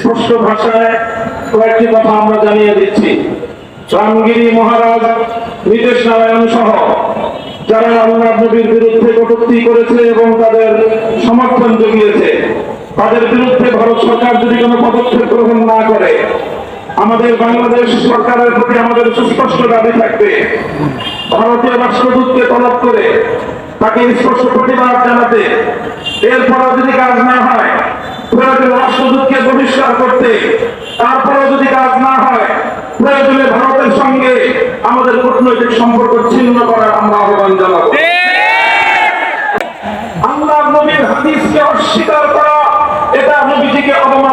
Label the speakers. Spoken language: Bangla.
Speaker 1: স্পষ্ট ভাষায় কয়েকটি কথা আমরা জানিয়ে দিচ্ছি। রামগিরি মহারাজ, নিতেশ নারায়ণ সহ যারা আল্লাহ নবীর বিরুদ্ধে কটূক্তি করেছে এবং তাদের সমর্থন জুগিয়েছে, তাদের বিরুদ্ধে ভারত সরকার যদি কোনো পদক্ষেপ গ্রহণ না করে, আমাদের বাংলাদেশ সরকারের প্রতি আমাদের সুস্পষ্ট দাবি থাকবে। ভারতীয় রাষ্ট্রদূতকে তলব করে তাকে স্পষ্ট প্রতিবাদ জানাতে এরপর যদি কাজ না হয়। বহিষ্কার করতে। তারপরেও যদি কাজ না হয়, প্রয়োজনে ভারতের সঙ্গে আমাদের কূটনৈতিক সম্পর্ক ছিন্ন করার আমরা আহ্বান জানাব। আল্লাহ নবীর হাদিসকে অস্বীকার করা, এটা নবীজিকে অবমাননা